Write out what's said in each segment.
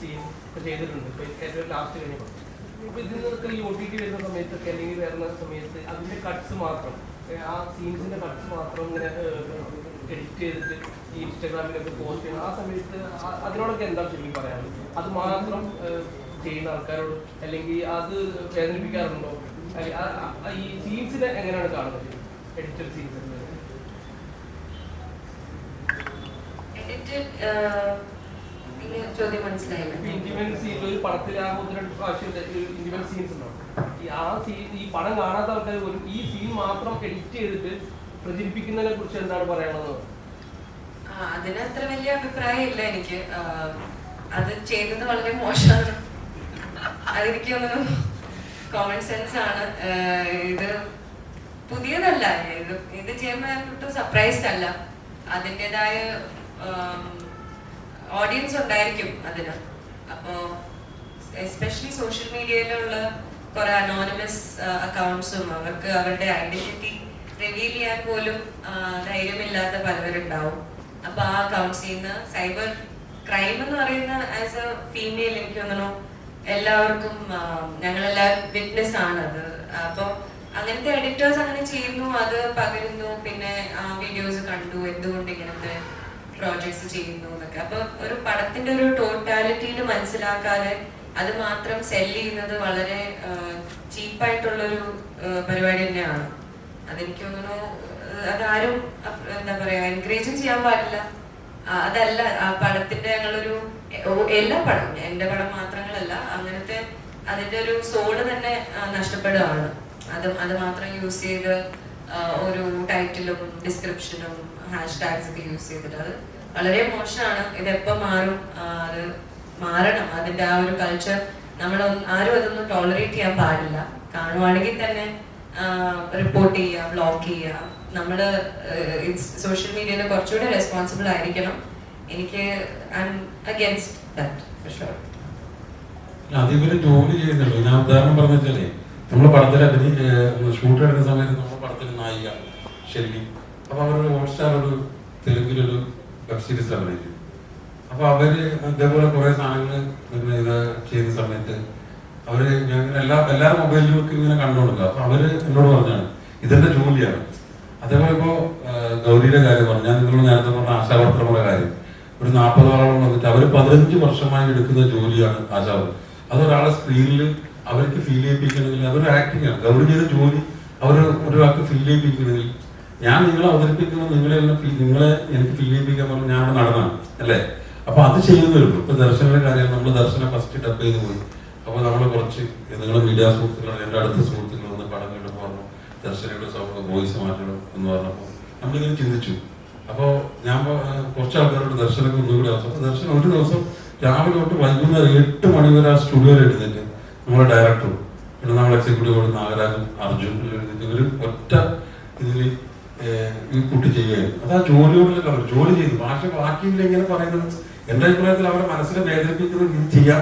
Scene ചെയ്തിട്ടുണ്ട്. ഇപ്പൊ ഏറ്റവും ലാസ്റ്റ് കഴിഞ്ഞപ്പോൾ ഇപ്പൊ ഇതിൽ നിന്നൊക്കെ ഈ ഒ ടി ടി വരുന്ന സമയത്തൊക്കെ അല്ലെങ്കിൽ വരുന്ന സമയത്ത് അതിന്റെ കട്ട്സ് മാത്രം. ആ സീൻസിന്റെ കട്ട്സ് മാത്രം ഇങ്ങനെ എഡിറ്റ് ചെയ്തിട്ട് ഈ ഇൻസ്റ്റാഗ്രാമിലൊക്കെ പോസ്റ്റ് ചെയ്യുന്ന ആ സമയത്ത് അതിനോടൊക്കെ എന്താ ശരിക്കും പറയാനുള്ളത് അത് മാത്രം ചെയ്യുന്ന ആൾക്കാരോട് അല്ലെങ്കിൽ അത് വേദനിപ്പിക്കാറുണ്ടോ? ഈ സീൻസിനെ എങ്ങനെയാണ് കാണുന്നത്? എഡിറ്റഡ് സീൻസ് എഡിറ്റഡ് ചോദ്യം മനസ്സിലായില്ല ഇന്റിമേറ്റ് സീൻ ഒരു പടത്തിൽ ആ ഒന്ന് രണ്ട് പ്രാവശ്യം ഇന്റിമേറ്റ് സീൻസ് ഉണ്ടാവും ഈ ആ സീൻ ഈ പടം കാണാത്ത ആൾക്കാർ പോലും ഈ സീൻ മാത്രം എഡിറ്റ് ചെയ്തിട്ട് പ്രചരിപ്പിക്കുന്നതിനെ കുറിച്ച് എന്താണ് പറയാനുള്ളത്? അതിന് അത്ര വലിയ അഭിപ്രായം ഇല്ല എനിക്ക് അത് ചെയ്തത് വളരെ മോശമാണ്. അതെനിക്ക് തോന്നുന്നു കോമൺ സെൻസ് ആണ്. ഇത് പുതിയതല്ല. ഇത് ഇത് ചെയ്യുമ്പോൾ സർപ്രൈസ്ഡ് അല്ല. അതിന്റെതായ ഓഡിയൻസ് ഉണ്ടായിരിക്കും അതിന്. അപ്പോ എസ്പെഷ്യലി സോഷ്യൽ മീഡിയയിലുള്ള കുറെ അനോണിമസ് അക്കൗണ്ട്സും അവർക്ക് അവരുടെ ഐഡന്റിറ്റി റിവീൽ ചെയ്യാൻ പോലും ധൈര്യമില്ലാത്ത പലവരുണ്ടാവും. അപ്പൊ ആ അക്കൗണ്ട്സിൽ നിന്ന് സൈബർ ക്രൈം എന്ന് പറയുന്ന ആസ് എ ഫീമെയിൽ എനിക്ക് തോന്നുന്നു എല്ലാവർക്കും ഞങ്ങളെല്ലാവരും വിറ്റ്നസ് ആണ് അത്. അപ്പൊ അങ്ങനത്തെ എഡിറ്റേഴ്സ് അങ്ങനെ ചെയ്യുന്നു അത് പകരുന്നു പിന്നെ ആ വീഡിയോസ് കണ്ടു എന്തുകൊണ്ട് ഇങ്ങനത്തെ പ്രോജക്ട്സ് ചെയ്യുന്നു എന്നൊക്കെ. അപ്പൊ ഒരു പടത്തിന്റെ ഒരു ടോട്ടാലിറ്റിയിൽ മനസ്സിലാക്കാതെ അത് മാത്രം സെൽ ചെയ്യുന്നത് വളരെ ചീപ്പായിട്ടുള്ളൊരു പരിപാടി തന്നെയാണ്. അതെനിക്ക് തോന്നുന്നു അതാരും എന്താ പറയാ എൻകറേജും ചെയ്യാൻ പാടില്ല. അതല്ല ആ പടത്തിന്റെ ഞങ്ങളൊരു എല്ലാ പടം എന്റെ പടം മാത്രങ്ങളല്ല അങ്ങനത്തെ അതിന്റെ ഒരു സോൾ തന്നെ നഷ്ടപ്പെടുകയാണ് അത് അത് മാത്രം യൂസ് ചെയ്ത് ഒരു ടൈറ്റിലും ഡിസ്ക്രിപ്ഷനും ഹാഷ് ടാഗ്സ് ഒക്കെ യൂസ് ചെയ്തിട്ട് അത് വളരെ മോശമാണ്. ഇത് എപ്പോൾ മാറും അത് മാറണം. അതിന്റെ ആ ഒരു കൾച്ചർ നമ്മൾ ആരും അതൊന്നും ടോളറേറ്റ് ചെയ്യാൻ പാടില്ല. കാണുവാണെങ്കിൽ തന്നെ റിപ്പോർട്ട് ചെയ്യുക ബ്ലോക്ക് ചെയ്യുക. നമ്മൾ സോഷ്യൽ മീഡിയയിൽ കുറച്ചുകൂടി റെസ്പോൺസിബിൾ ആയിരിക്കണം. എനിക്ക് I am against that for sure അത് ഇവർ ജോലി ചെയ്യുന്നുള്ളൂ ഞാൻ ഉദാഹരണം പറഞ്ഞാലേ നമ്മൾ പടത്തിൽ ഷൂട്ട് എടുക്കുന്ന സമയത്ത് നായിക ഷെല്ലി അപ്പൊ അവരൊരു ഹോട്ട്സ്റ്റാർ ഒരു തെലുങ്കിലൊരു വെബ് സീരീസിൽ അഭിനയിച്ചു അപ്പൊ അവർ ഇതേപോലെ കുറെ സാധനങ്ങൾ ഇത് ചെയ്യുന്ന സമയത്ത് അവർ ഞാൻ എല്ലാ എല്ലാ മൊബൈലിലും ഒക്കെ ഇങ്ങനെ കണ്ടുകൊടുക്കുക അപ്പൊ അവർ എന്നോട് പറഞ്ഞാണ് ഇതെന്റെ ജോലിയാണ്. അതേപോലെ ഇപ്പോ ഗൗരിയുടെ കാര്യം പറഞ്ഞു. ഞാൻ നിങ്ങളോട് നേരത്തെ പറഞ്ഞ ആശാവർത്തനമുള്ള കാര്യം. ഒരു നാൽപ്പതോളം വന്നിട്ട് അവർ പതിനഞ്ച് വർഷമായി എടുക്കുന്ന ജോലിയാണ് ആശാവർ അതൊരാളെ സ്ക്രീനിൽ അവർക്ക് ഫീൽ ചെയ്യിപ്പിക്കണമെങ്കിൽ അതൊരു ആക്ടിങ് ആണ്. ഗൗരി ചെയ്ത ജോലി അവർ ഒരാൾക്ക് ഫീൽ ചെയ്യിപ്പിക്കണമെങ്കിൽ ഞാൻ നിങ്ങളെ അവതരിപ്പിക്കുമ്പോൾ നിങ്ങളെ നിങ്ങളെ എനിക്ക് ഫീൽ ചെയ്യിപ്പിക്കാൻ പറഞ്ഞു ഞാൻ അവിടെ നടന്നാണ് അല്ലേ? അപ്പൊ അത് ചെയ്യുന്നവരുള്ളൂ ഇപ്പൊ ദർശനയുടെ കാര്യം നമ്മൾ ദർശനം ഫസ്റ്റ് ഡബ് ചെയ്ത് പോയി. അപ്പൊ നമ്മൾ കുറച്ച് നിങ്ങളുടെ മീഡിയ സുഹൃത്തുക്കൾ എന്റെ അടുത്ത സുഹൃത്തുക്കൾ വന്ന് പടം കണ്ടു പറഞ്ഞു ദർശനയുടെ വോയിസ് മാറ്റണം എന്ന് പറഞ്ഞപ്പോൾ നമ്മളിങ്ങനെ ചിന്തിച്ചു. അപ്പോൾ ഞാൻ കുറച്ച് ആൾക്കാരോട് ദർശനമൊക്കെ ഒന്നുകൂടി ആവശ്യം അപ്പോൾ ദർശനം ഒരു ദിവസം രാവിലെ തൊട്ട് വൈകുന്നേരം എട്ട് മണി വരെ ആ സ്റ്റുഡിയോയിൽ എഴുന്നേറ്റ് നമ്മുടെ ഡയറക്ടറും പിന്നെ നമ്മൾ എക്സിക്യൂട്ടീവ് നാഗരാജും അർജുൻ എഴുന്നേറ്റ് ഇവർ ഒറ്റ ഇതിൽ കുട്ടി ചെയ്യുകയായിരുന്നു അത് ആ ജോലിയോടുള്ള കവർ ജോലി ചെയ്തു. ഭാഷ ബാക്കിയില്ല ഇങ്ങനെ പറയുന്നത്. എന്റെ അഭിപ്രായത്തിൽ അവരെ മനസ്സിനെ വേദനിപ്പിക്കുന്നത് ഇത് ചെയ്യാൻ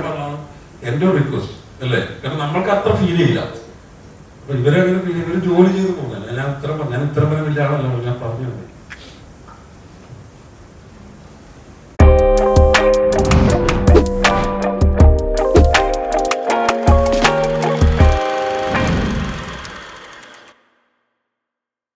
എന്റെ റിക്വസ്റ്റ് അല്ലേ? കാരണം നമ്മൾക്ക് അത്ര ഫീൽ ചെയ്യില്ല. അപ്പൊ ഇവരെ അങ്ങനെ ഇവർ ജോലി ചെയ്ത് പോകാൻ ഞാൻ ഇത്ര ഞാൻ ഇത്ര വലിയ ഞാൻ പറഞ്ഞത്